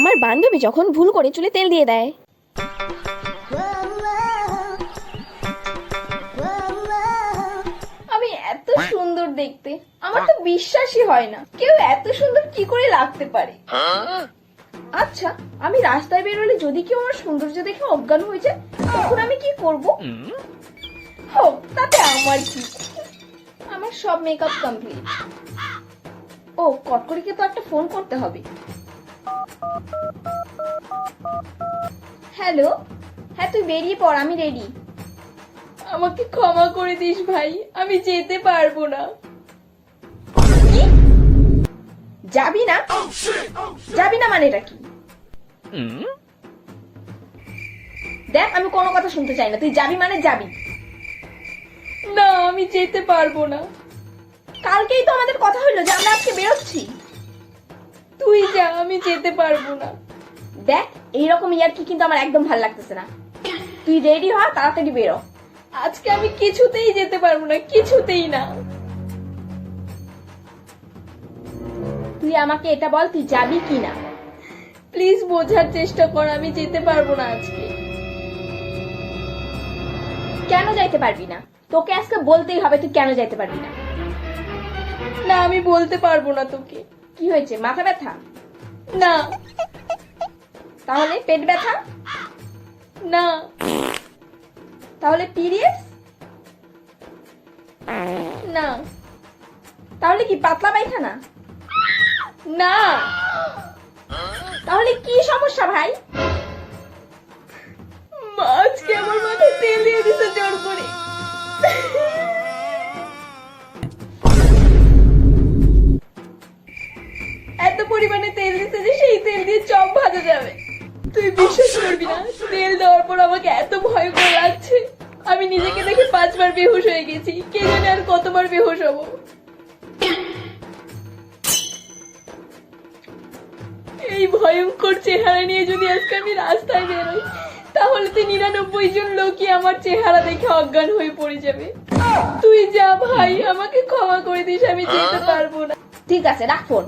আমার বান্ধবী যখন ভুল করে চুলে তেল দিয়ে দেয়। আমি এত সুন্দর দেখতে। আমার তো বিশ্বাসই হয় না। কেউ এত সুন্দর কি করে লাগতে পারে? আচ্ছা আমি রাস্তায় বেরোলে যদি কেউ আমার সৌন্দর্য দেখে অজ্ঞান হয়ে যায়, তখন আমি কি করব? হোক, তাতে আমার কি? আমার সব মেকআপ কমপ্লিট ও কটকরিকে তো একটা ফোন করতে হবে। হ্যালো? হ্যাঁ তুই বেরিয়ে পড় আমি রেডি আমাকে ক্ষমা করে দিস ভাই আমি যেতে পারব না? যাবি না? যাবি না মানে এটা কি দেখ আমি কোনো কথা শুনতে চাই না তুই যাবি মানে যাবি। না আমি যেতে পারব না। কালকেই তো আমাদের কথা হলো যে আমরা আজকে বেরোচ্ছি। আমি যেতে পারব না। দেখ এইরকম ইয়ার কি কিন্তু আমার একদম ভালো লাগতেছে না। তুই রেডি হ তাড়াতাড়ি বেরো। আজকে আমি কিছুতেই যেতে পারব না কিছুতেই না। তুই আমাকে এটা বল তুই যাবি কি না প্লিজ বোঝার চেষ্টা কর আমি যেতে পারব না আজকে। কেন যাইতে পারবি না? তোকে আজকে বলতেই হবে তুই কেন যাইতে পারবি না। না আমি বলতে পারব না তোকে। কি হয়েছে? মাথা ব্যথা? না। তাহলে পেট ব্যথা? না। তাহলে পিরিয়ডস না। তাহলে কি পাতলা পায়খানা? না। তাহলে কি সমস্যা ভাই? তুই বিশ্বাস করবি না? তেল দেওয়ার পর আমাকে এত ভয় করে লাগছে আমি নিজেকে দেখে পাঁচবার বেহুশ হয়ে গেছি। কে জানে আর কতবার বেহুশ হব? এই ভয়ঙ্কর চেহারা নিয়ে যদি আজকে আমি রাস্তায় বেরোই, তাহলে তো নিরানব্বই জন লোকই আমার চেহারা দেখে অজ্ঞান হয়ে পড়ে যাবে। তুই যা ভাই, আমাকে ক্ষমা করে দিস, আমি যেতে পারব না। ঠিক আছে, রাখ ফোন।